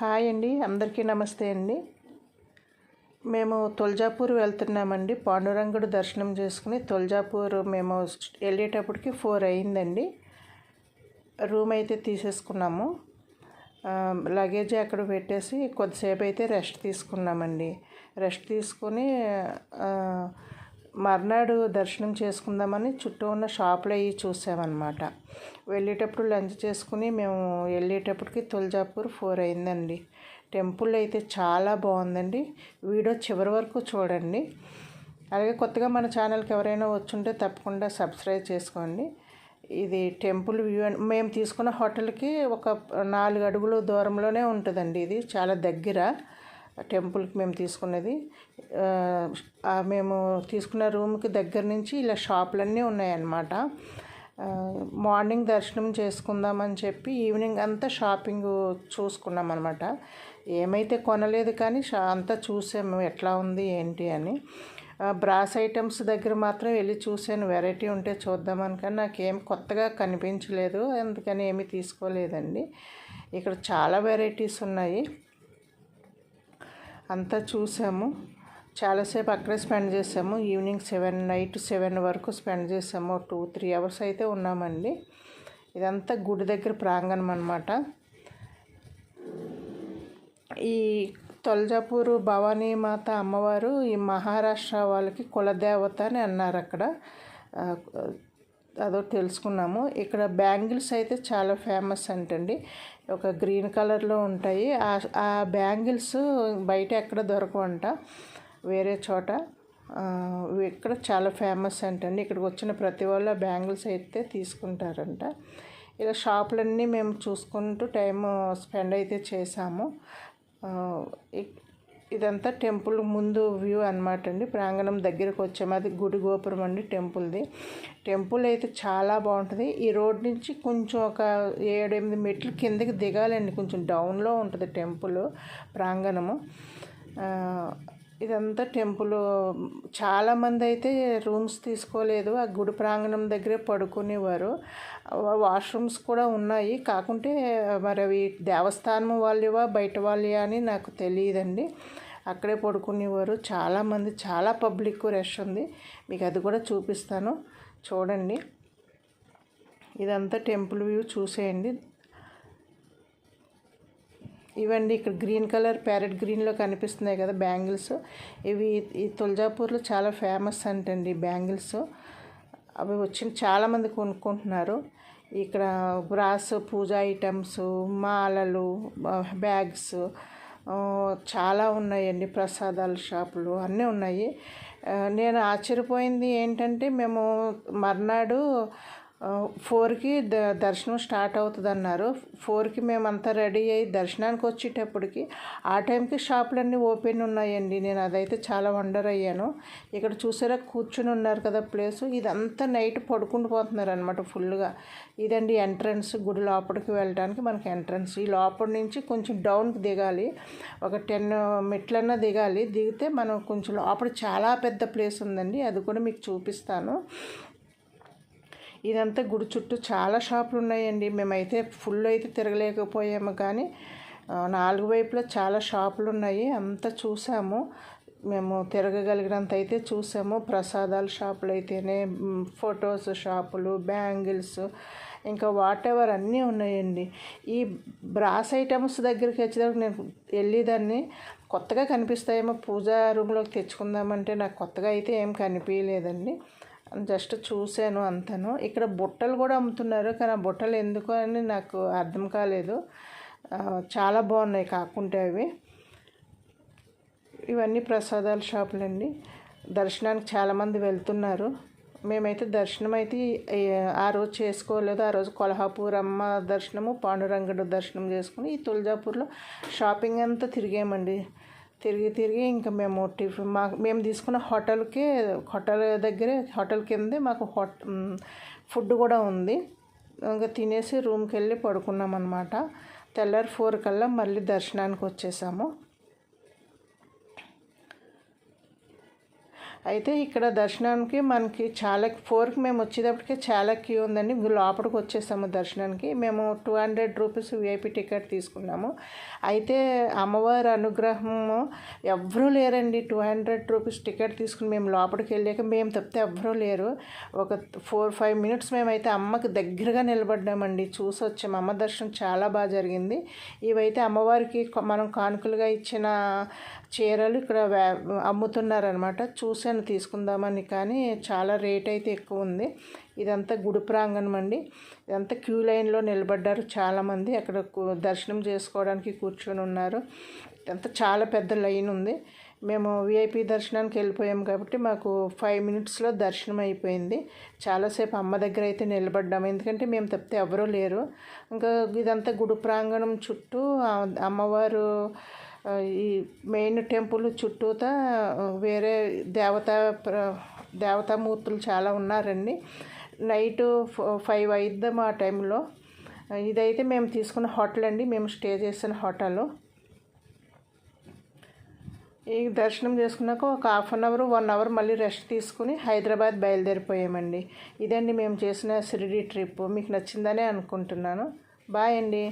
Hi అండి అందరికీ నమస్తే అండి. మేము తులజాపూర్ వెళ్తున్నామండి. పాండురంగుడు దర్శనం చేసుకుని తులజాపూర్ మేము వెళ్ళేటప్పటికి ఫోర్ అయిందండి. రూమ్ అయితే తీసేసుకున్నాము. లగేజ్ అక్కడ పెట్టేసి కొద్దిసేపు అయితే రెస్ట్ తీసుకున్నామండి. రెస్ట్ తీసుకొని మర్నాడు దర్శనం చేసుకుందామని చుట్టూ ఉన్న షాపులు అవి చూసామన్నమాట. వెళ్ళేటప్పుడు లంచ్ చేసుకుని మేము వెళ్ళేటప్పటికి తులజాపూర్ ఫోర్ అయిందండి. టెంపుల్ అయితే చాలా బాగుందండి. వీడియో చివరి వరకు చూడండి. అలాగే కొత్తగా మన ఛానల్కి ఎవరైనా వచ్చుంటే తప్పకుండా సబ్స్క్రైబ్ చేసుకోండి. ఇది టెంపుల్ వ్యూ అండ్ మేము తీసుకున్న హోటల్కి ఒక నాలుగు అడుగులు దూరంలోనే ఉంటుందండి. ఇది చాలా దగ్గర. టెంపుల్కి మేము తీసుకున్నది. మేము తీసుకున్న రూమ్కి దగ్గర నుంచి ఇలా షాపులన్నీ ఉన్నాయన్నమాట. మార్నింగ్ దర్శనం చేసుకుందామని చెప్పి ఈవినింగ్ అంతా షాపింగ్ చూసుకున్నాం అనమాట ఏమైతే కొనలేదు కానీ షా అంతా చూసాము ఎట్లా ఉంది ఏంటి అని. బ్రాస్ ఐటమ్స్ దగ్గర మాత్రం వెళ్ళి చూశాను. వెరైటీ ఉంటే చూద్దామని కానీ నాకేం కొత్తగా కనిపించలేదు. అందుకని ఏమీ తీసుకోలేదండి. ఇక్కడ చాలా వెరైటీస్ ఉన్నాయి. అంతా చూసాము. చాలాసేపు అక్కడే స్పెండ్ చేసాము. ఈవినింగ్ సెవెన్ నైట్ సెవెన్ వరకు స్పెండ్ చేసాము. టూ త్రీ అవర్స్ అయితే ఉన్నామండి. ఇదంతా గుడి దగ్గర ప్రాంగణం అనమాట ఈ తొలజాపూరు భవానీ మాత అమ్మవారు ఈ మహారాష్ట్ర వాళ్ళకి కులదేవత అని అన్నారు అక్కడ. అదో తెలుసుకున్నాము. ఇక్కడ బ్యాంగిల్స్ అయితే చాలా ఫేమస్ అంటండి. ఒక గ్రీన్ కలర్లో ఉంటాయి. ఆ- బ్యాంగిల్స్ బయట ఎక్కడ దొరకవంట. వేరే చోట. ఇక్కడ చాలా ఫేమస్ అంటండి. ఇక్కడికి వచ్చిన ప్రతి వాళ్ళు బ్యాంగిల్స్ అయితే తీసుకుంటారంట. ఇలా షాపులన్నీ మేము చూసుకుంటూ టైం స్పెండ్ అయితే చేసాము. ఇ- ఇదంతా టెంపుల్ ముందు వ్యూ అనమాట అండి. ప్రాంగణం దగ్గరకు వచ్చాము అది గుడి గోపురం అండి టెంపుల్ది. టెంపుల్ అయితే చాలా బాగుంటుంది. ఈ రోడ్ నుంచి కొంచెం ఒక ఏడు ఎనిమిది మెట్లు కిందకి దిగాలండి. కొంచెం డౌన్లో ఉంటుంది టెంపుల్ ప్రాంగణము. ఇదంతా టెంపుల్. చాలామంది అయితే రూమ్స్ తీసుకోలేదు. ఆ గుడి ప్రాంగణం దగ్గరే పడుకునేవారు. వాష్రూమ్స్ కూడా ఉన్నాయి. కాకుంటే మరి అవి దేవస్థానం వాళ్ళవా బయట వాళ్ళే అని నాకు తెలియదండి. అక్కడే పడుకునేవారు. చాలామంది చాలా పబ్లిక్ రష్ ఉంది. మీకు అది కూడా చూపిస్తాను. చూడండి. ఇదంతా టెంపుల్ వ్యూ చూసేయండి. ఇవండి ఇక్కడ గ్రీన్ కలర్ ప్యారెట్ గ్రీన్లో కనిపిస్తున్నాయి కదా బ్యాంగిల్స్. ఇవి ఈ తులజాపూర్లో చాలా ఫేమస్ అంటండి బ్యాంగిల్స్. అవి వచ్చిన చాలామంది కొనుక్కుంటున్నారు. ఇక్కడ బ్రాస్ పూజా ఐటమ్స్ మాలలు బ్యాగ్స్ చాలా ఉన్నాయండి ప్రసాదాల షాపులు అన్నీ ఉన్నాయి. నేను ఆశ్చర్యపోయింది ఏంటంటే మేము మర్నాడు ఫోర్కి ద దర్శనం స్టార్ట్ అవుతుంది అన్నారు ఫోర్కి మేమంతా రెడీ అయ్యి దర్శనానికి వచ్చేటప్పటికి ఆ టైంకి షాపులన్నీ ఓపెన్ ఉన్నాయండి. నేను అదైతే చాలా వండర్ అయ్యాను. ఇక్కడ చూసారా కూర్చుని ఉన్నారు కదా ప్లేస్. ఇదంతా నైట్ పడుకుంటూ పోతున్నారు అనమాట ఫుల్గా. ఇదండి ఎంట్రన్స్ గుడి లోపలికి వెళ్ళడానికి మనకి ఎంట్రన్స్. ఈ లోపల నుంచి కొంచెం డౌన్కి దిగాలి. ఒక టెన్ మెట్లన్నా దిగాలి. దిగితే మనం కొంచెం లోపల చాలా పెద్ద ప్లేస్ ఉందండి. అది కూడా మీకు చూపిస్తాను. ఇదంతా గుడి చుట్టూ చాలా షాపులు ఉన్నాయండి. మేమైతే ఫుల్ అయితే తిరగలేకపోయాము కానీ నాలుగు వైపులా చాలా షాపులు ఉన్నాయి. అంతా చూసాము. మేము తిరగగలిగినంత అయితే చూసాము. ప్రసాదాల షాపులు అయితేనే ఫొటోస్ షాపులు బ్యాంగిల్స్ ఇంకా వాట్ ఎవర్ అన్నీ ఉన్నాయండి. ఈ బ్రాస్ ఐటమ్స్ దగ్గరికి వచ్చేదాకా నేను వెళ్ళేదాన్ని. కొత్తగా కనిపిస్తాయేమో పూజా రూమ్లోకి తెచ్చుకుందామంటే నాకు కొత్తగా అయితే ఏం కనిపించలేదండి జస్ట్ చూశాను అంతను. ఇక్కడ బుట్టలు కూడా అమ్ముతున్నారు కానీ ఆ బుట్టలు ఎందుకు అని నాకు అర్థం కాలేదు. చాలా బాగున్నాయి కాకుంటే అవి. ఇవన్నీ ప్రసాదాల షాపులండి. దర్శనానికి చాలామంది వెళ్తున్నారు. మేమైతే దర్శనం అయితే ఆ రోజు చేసుకోలేదు. ఆ రోజు కొల్హాపూర్ అమ్మ దర్శనము పాండురంగడు దర్శనం చేసుకుని ఈ తులజాపూర్లో షాపింగ్ అంతా తిరిగామండి. తిరిగి తిరిగి ఇంకా మేము టిఫిన్ మా మేము తీసుకున్న హోటల్కే హోటల్ దగ్గరే హోటల్ కిందే మాకు హోట ఫుడ్ కూడా ఉంది. ఇంకా తినేసి రూమ్కి వెళ్ళి పడుకున్నాం అనమాట తెల్లారి ఫోర్ కల్లా మళ్ళీ దర్శనానికి వచ్చేసాము అయితే ఇక్కడ దర్శనానికి మనకి చాలా ఫోర్కి మేము వచ్చేటప్పటికే చాలా క్యూ ఉందండి. లోపలికి వచ్చేసాము దర్శనానికి. మేము two hundred rupees VIP ticket తీసుకున్నాము. అయితే అమ్మవారి అనుగ్రహము ఎవరూ లేరండి. టూ హండ్రెడ్ రూపీస్ టికెట్ తీసుకుని మేము లోపలికి వెళ్ళాక మేము తప్పితే ఎవరూ లేరు. ఒక ఫోర్ ఫైవ్ మినిట్స్ మేమైతే అమ్మకి దగ్గరగా నిలబడ్డామండి. చూసి వచ్చాము. అమ్మ దర్శనం చాలా బాగా జరిగింది. ఇవైతే అమ్మవారికి మనం కానుకలుగా ఇచ్చిన చీరలు ఇక్కడ వే- అమ్ముతున్నారనమాట చూశాను తీసుకుందామని. కానీ చాలా రేట్ అయితే ఎక్కువ ఉంది. ఇదంతా గుడి ప్రాంగణం అండి. ఇదంతా క్యూ లైన్లో నిలబడ్డారు చాలామంది. అక్కడ కు- దర్శనం చేసుకోవడానికి కూర్చొని ఉన్నారు. ఇదంతా చాలా పెద్ద లైన్ ఉంది. మేము విఐపి దర్శనానికి వెళ్ళిపోయాం కాబట్టి మాకు ఫైవ్ మినిట్స్లో దర్శనం అయిపోయింది. చాలాసేపు అమ్మ దగ్గర అయితే నిలబడ్డాము. ఎందుకంటే మేము తప్పితే ఎవరూ లేరు. ఇంకా ఇదంతా గుడి ప్రాంగణం చుట్టూ అమ్మవారు ఈ మెయిన్ టెంపుల్ చుట్టూతా వేరే దేవతా ప్ర దేవతామూర్తులు చాలా ఉన్నారండి. నైట్ ఫైవ్ అయిద్దాం ఆ టైంలో. ఇదైతే మేము తీసుకున్న హోటల్ అండి. మేము స్టే చేసిన హోటల్. ఈ దర్శనం చేసుకున్నాక ఒక half an hour one hour మళ్ళీ రెస్ట్ తీసుకుని హైదరాబాద్ బయలుదేరిపోయామండి. ఇదండి మేము చేసిన షిరిడి ట్రిప్. మీకు నచ్చిందనే అనుకుంటున్నాను. బాయ్ అండి.